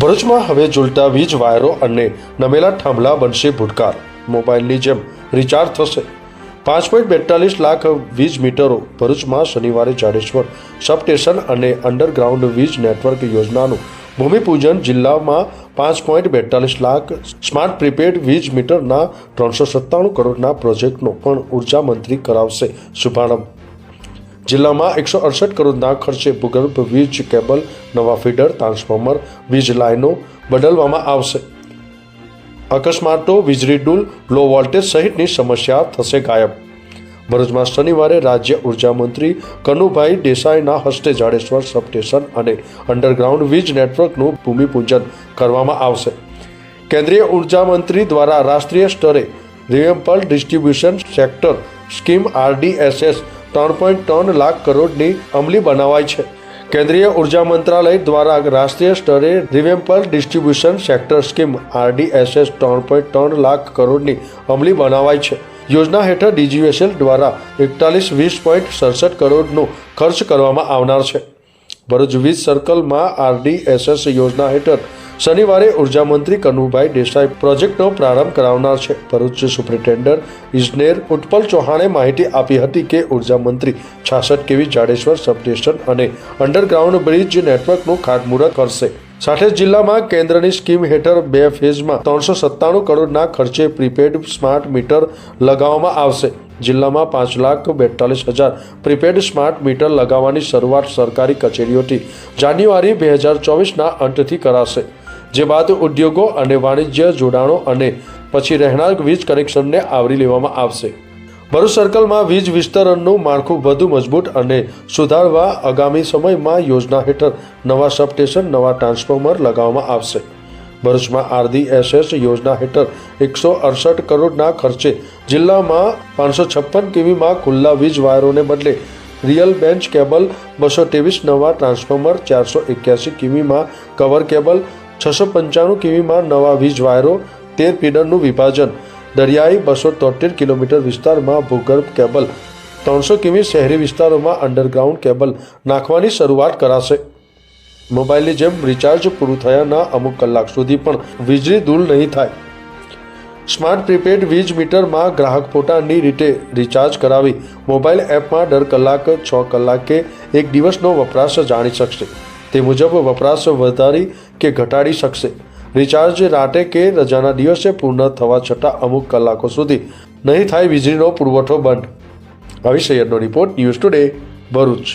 ભરૂચમાં હવે ઝૂલતા વીજ વાયરો અને નમેલા થાંભલા બનશે ભૂતકાળ. મોબાઈલની જેમ રિચાર્જ થશે. પાંચ પોઈન્ટ બેતાલીસ લાખ વીજ મીટરો. ભરૂચમાં શનિવારે જાડેશ્વર સબસ્ટેશન અને અંડરગ્રાઉન્ડ વીજ નેટવર્ક યોજનાનું ભૂમિપૂજન. જિલ્લામાં પાંચ પોઈન્ટ બેતાલીસ લાખ સ્માર્ટ પ્રીપેડ વીજ મીટરના ત્રણસો સત્તાણું કરોડના પ્રોજેક્ટનો પણ ઊર્જા મંત્રી કરાવશે. શુભારંભ. જિલ્લામાં એકસો અડસઠ કરોડના ખર્ચે ભૂગર્ભ વીજ કેબલ, નવા ફીડર, ટ્રાન્સફોર્મર, વીજ લાઇનો બદલવામાં આવશે. અકસ્માતો, વીજળી ડૂલ, લો વોલ્ટેજ સહિતની સમસ્યા થશે ગાયબ. ભરૂચમાં શનિવારે રાજ્ય ઊર્જા મંત્રી કનુભાઈ દેસાઈના હસ્તે જાડેશ્વર સબસ્ટેશન અને અંડરગ્રાઉન્ડ વીજ નેટવર્કનું ભૂમિપૂજન કરવામાં આવશે. કેન્દ્રીય ઊર્જા મંત્રી દ્વારા રાષ્ટ્રીય સ્તરે revamped distribution sector scheme RDSS ત્રણ પોઈન્ટ ત્રણ લાખ કરોડની અમલી બનાવાઈ છે. કેન્દ્રીય ઊર્જા મંત્રાલય દ્વારા રાષ્ટ્રીય સ્તરે revamped distribution sector scheme RDSS ત્રણ પોઈન્ટ ત્રણ લાખ કરોડની અમલી બનાવાઈ છે. યોજના હેઠળ ડીજીએસએલ દ્વારા એકતાલીસ વીસ પોઈન્ટ સડસઠ કરોડનો ખર્ચ કરવામાં આવનાર છે. ભરૂચ વીજ સર્કલમાં આરડીએસએસ યોજના હેઠળ શનિવારે ઊર્જા મંત્રી કનુભાઈ દેસાઈ પ્રોજેક્ટનો પ્રારંભ કરાવનાર છે. ભરૂચ સુપ્રિન્ટેન્ડન્ટ ઇજનેર ઉત્પલ ચૌહાણે માહિતી આપી હતી કે ઊર્જા મંત્રી છાસઠ કેવી જાડેશ્વર સબસ્ટેશન અને અંડરગ્રાઉન્ડ બ્રિજ નેટવર્કનું ખાતમુહૂર્ત કરશે. સાથે જિલ્લામાં કેન્દ્રની સ્કીમ હેઠળ બે ફેઝમાં ત્રણસો સત્તાણું કરોડના ખર્ચે પ્રીપેડ સ્માર્ટ મીટર લગાવવામાં આવશે. જિલ્લામાં પાંચ લાખ બેતાલીસ હજાર પ્રીપેડ સ્માર્ટ મીટર લગાવવાની શરૂઆત સરકારી કચેરીઓથી જાન્યુઆરી બે હજાર ચોવીસના અંતથી કરાશે. જે બાદ ઉદ્યોગો અને વાણિજ્ય જોડાણો અને પછી રહેણાંક વીજ કનેક્શનને આવરી લેવામાં આવશે. ભરૂચ સર્કલમાં વીજ વિસ્તરણનું માળખું વધુ મજબૂત અને સુધારવા આગામી સમયમાં યોજના હેઠળ નવા સબસ્ટેશન, નવા ટ્રાન્સફોર્મર લગાવવામાં આવશે. ભરૂચમાં આરડીએસએસ યોજના હેઠળ એકસો અડસઠ કરોડના ખર્ચે જિલ્લામાં પાંચસો છપ્પન કેવીમાં ખુલ્લા વીજ વાયરોને બદલે રિયલ બેન્ચ કેબલ, બસો ત્રેવીસ નવા ટ્રાન્સફોર્મર, ચારસો એક્યાસી કિમીમાં કવર કેબલ છસો પંચાણું કિમીમાં નવા વીજ વાયરો, તેર ફીડરનું વિભાજન, દરિયાઈ બસો તોતેર કિલોમીટર વિસ્તારમાં ભૂગર્ભ કેબલ, ત્રણસો કિમી શહેરી વિસ્તારોમાં અંડરગ્રાઉન્ડ કેબલ નાખવાની શરૂઆત કરાશે. મોબાઈલની જેમ રિચાર્જ પૂરું થયાના અમુક કલાક સુધી પણ વીજળી દૂર નહીં થાય. સ્માર્ટ પ્રીપેડ વીજ મીટરમાં ગ્રાહક પોતાની રીતે રિચાર્જ કરાવી મોબાઈલ એપમાં દર કલાક છ કલાકે એક દિવસનો વપરાશ જાણી શકશે. તે મુજબ વપરાશ વધારી કે ઘટાડી શકશે. રિચાર્જ રાતે કે રજાના દિવસે પૂર્ણ થવા છતાં અમુક કલાકો સુધી નહીં થાય વીજળીનો પુરવઠો બંધ. આવી સૈયદનો રિપોર્ટ ન્યૂઝ ટુડે ભરૂચ.